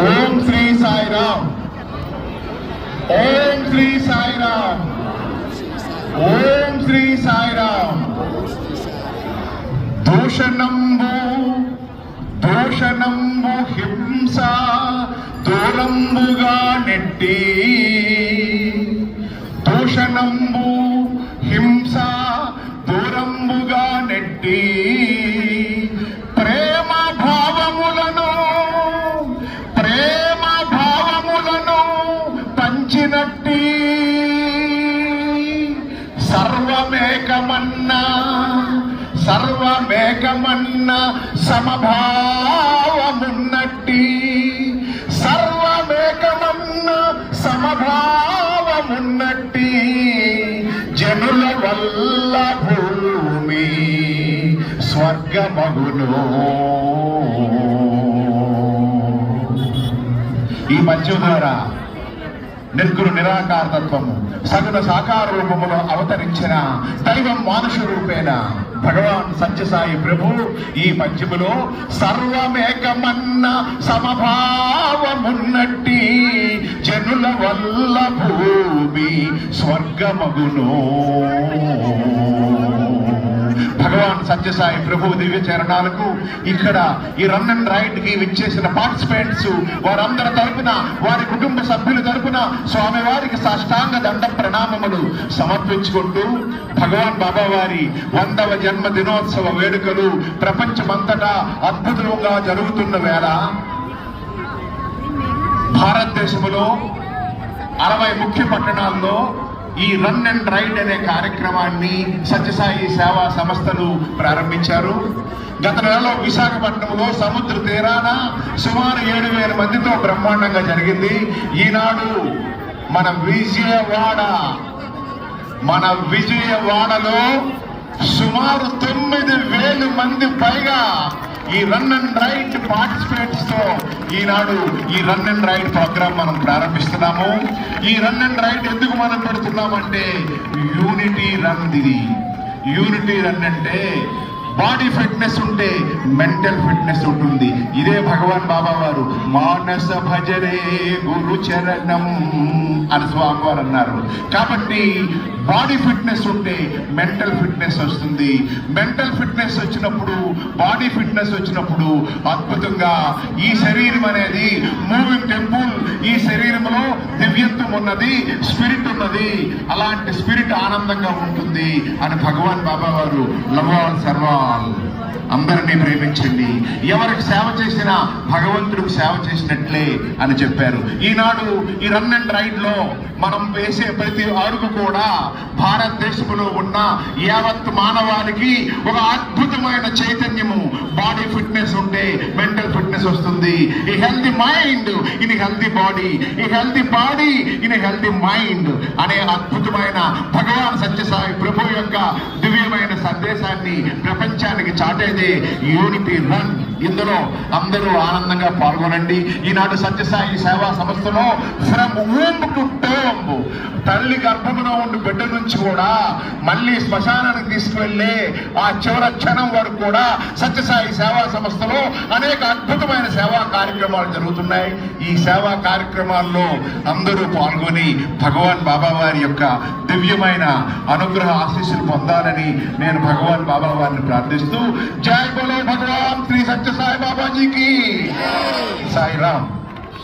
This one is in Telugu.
ఓం శ్రీ సాయిరామ్. ఓం శ్రీ సాయిరామ్. ఓం శ్రీ సాయిరామ్. దూషణంబు దూషణంబు హింస దూరంబుగా నెట్టి దూషణంబు సర్వమేకమన్న సమభావమున్నట్టి. సర్వమేకమన్న సమభావమున్నట్టి. జనుల వల్ల భూమి స్వర్గమగును. ఈ మధ్య ద్వారా నిర్గురు నిరాకార తత్వము సగుణ సాకార రూపములో అవతరించిన దైవం మానుష రూపేణ. భగవాన్ సత్యసాయి ప్రభు ఈ పద్యములో సర్వమేకమన్న సమభావమున్నట్టి జనుల వల్ల భూమి స్వర్గమగును. భగవాన్ సత్యసాయి ప్రభు దివ్య చరణాలకు ఇక్కడ ఈ రన్ అండ్ రైడ్కి విచ్చేసిన పార్టిసిపెంట్స్ వారందరి తరపున వారి కుటుంబ సభ్యుల తరపున స్వామివారికి సాష్టాంగ దండ ప్రణామములు సమర్పించుకుంటూ భగవాన్ బాబా వారి వందవ జన్మ దినోత్సవ వేడుకలు ప్రపంచమంతటా అద్భుతంగా జరుగుతున్న వేళ భారతదేశంలో అరవై ముఖ్య పట్టణాల్లో ఈ రన్ అండ్ రైడ్ అనే కార్యక్రమాన్ని సత్యసాయి సేవా సంస్థలు ప్రారంభించారు. గత నెలలో విశాఖపట్నంలో సముద్ర తీరాన సుమారు ఏడు వేల మందితో బ్రహ్మాండంగా జరిగింది. ఈనాడు మన విజయవాడ మన విజయవాడలో సుమారు తొమ్మిది వేలు మంది పైగా ఈ రన్ అండ్ రైడ్ పార్టిసిపేట్ ఈనాడు ఈ రన్ అండ్ రైడ్ ప్రోగ్రామ్ మనం ప్రారంభిస్తున్నాము. ఈ రన్ అండ్ రైడ్ ఎందుకు మనం పెడుతున్నామంటే యూనిటీ రన్ ఇది. యూనిటీ రన్ అంటే బాడీ ఫిట్నెస్ ఉంటే మెంటల్ ఫిట్నెస్ ఉంటుంది. ఇదే భగవాన్ బాబా వారు మానస భజరే గురు చరణం అని స్వామి వారు అన్నారు. కాబట్టి బాడీ ఫిట్నెస్ ఉంటే మెంటల్ ఫిట్నెస్ వస్తుంది. మెంటల్ ఫిట్నెస్ వచ్చినప్పుడు బాడీ ఫిట్నెస్ వచ్చినప్పుడు అద్భుతంగా ఈ శరీరం అనేది మూవింగ్ టెంపుల్ ఈ శరీరంలో దివ్యత్వం ఉన్నది స్పిరిట్ ఉన్నది అలాంటి స్పిరిట్ ఆనందంగా ఉంటుంది అని భగవాన్ బాబా వారు లవాల్ సర్వా అందరినీ ప్రేమించండి. ఎవరికి సేవ చేసినా భగవంతుడికి సేవ చేసినట్లే అని చెప్పారు. ఈనాడు ఈ రన్ అండ్ రైడ్లో మనం వేసే ప్రతి అడుగు కూడా భారతదేశంలో ఉన్న యావత్ మానవానికి ఒక అద్భుతమైన చైతన్యము. బాడీ ఫిట్నెస్ ఉంటే మెంటల్ ఫిట్నెస్ వస్తుంది. ఈ healthy mind in healthy body. ఈ healthy body in healthy mind అనే అద్భుతమైన భగవాన్ సత్యసాయి ప్రభు యొక్క దివ్యమైన సందేశాన్ని ప్రపంచానికి చాటేదే యూనిటీ రన్ ఇందులో అందరూ ఆనందంగా పాల్గొనండి. ఈనాడు సత్యసాయి సేవా సంస్థలో ఫ్రమ్ ఊమ్ టు టోమ్ తల్లి గర్భంలో ఉండి బిడ్డ నుంచి కూడా మళ్ళీ శ్మశానానికి తీసుకువెళ్ళే ఆ చివర క్షణం వరకు కూడా సత్యసాయి సేవా సంస్థలో అనేక అద్భుతమైన సేవా కార్యక్రమాలు జరుగుతున్నాయి. ఈ సేవా కార్యక్రమాల్లో అందరూ పాల్గొని భగవాన్ బాబా వారి యొక్క దివ్యమైన అనుగ్రహ ఆశీస్సులు పొందాలని నేను భగవాన్ బాబా వారిని ప్రార్థిస్తూ జై బోలో భగవాన్ శ్రీ సత్య ke saya bapak Jiki. Saya Ram.